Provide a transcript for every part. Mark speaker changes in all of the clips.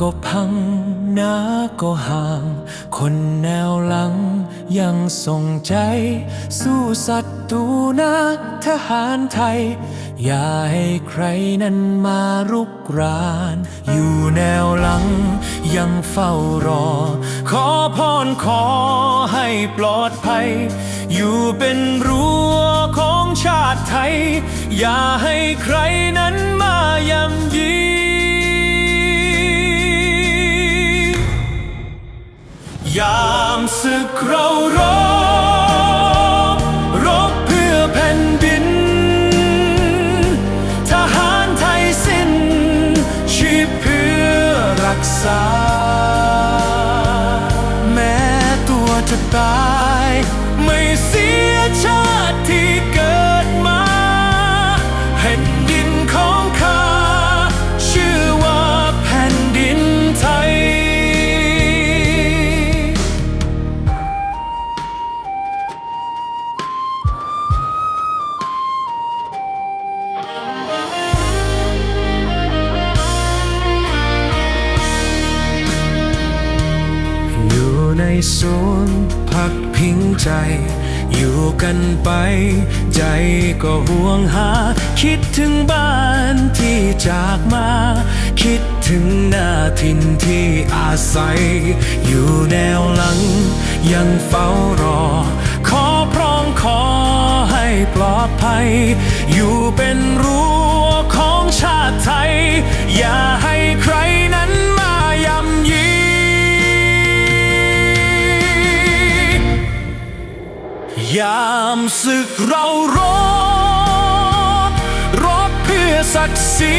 Speaker 1: ก็พังนาก็ห่าง คนแนวหลังยังส่งใจ สู้ศัตรูนะทหารไทย อย่าให้ใครนั้นมารุกราน อยู่แนวหลังยังเฝ้ารอ ขอพรขอให้ปลอดภัย อยู่เป็นรั้วของชาติไทย อย่าให้ใครนั้นมายำยี ยามศึกเรารบรบเพื่อแผ่นดิน ทหารไทยสิ้น ชีพเพื่อรักษา แม้ตัวจะตาย อยู่ในศูนย์พักพิงใจ อยู่กันไป ใจก็ห่วงหา คิดถึงบ้านที่จากมา คิดถึงหน้าถิ่นที่อาศัย อยู่แนวหลัง ยังเฝ้ารอ ขอพร้อมขอให้ปลอดภัย อยู่เป็นรั้วของชาติไทย อย่าให้ใคร ศึกเรารบรบเพื่อศักดิ์ศรี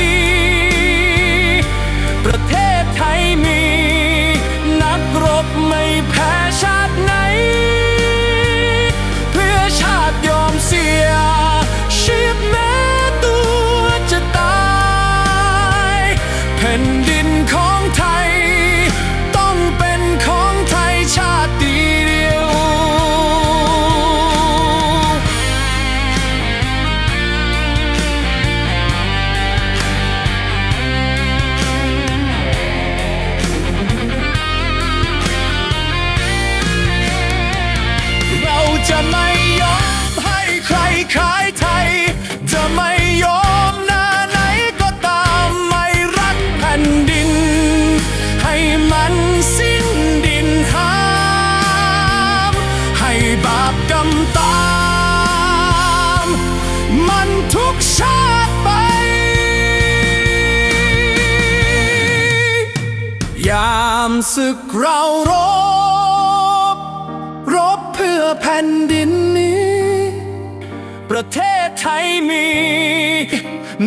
Speaker 1: จะไม่ยอมให้ใครขายไทย จะไม่ยอมหน้าไหนก็ตามไม่รักแผ่นดิน ให้มันสิ้นดินหามให้บาปกรรมตาม มันทุกชาติไป ยามศึกเรารบ แผ่นดินนี้ ประเทศไทยมี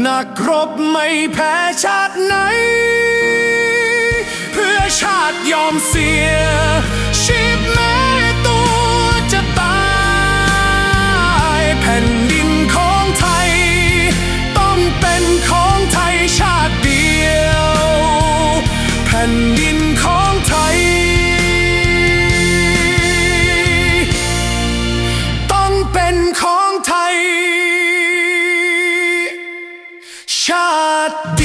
Speaker 1: นักรบไม่แพ้ชาติไหน เพื่อชาติยอมเสีย ของไทย ชาติ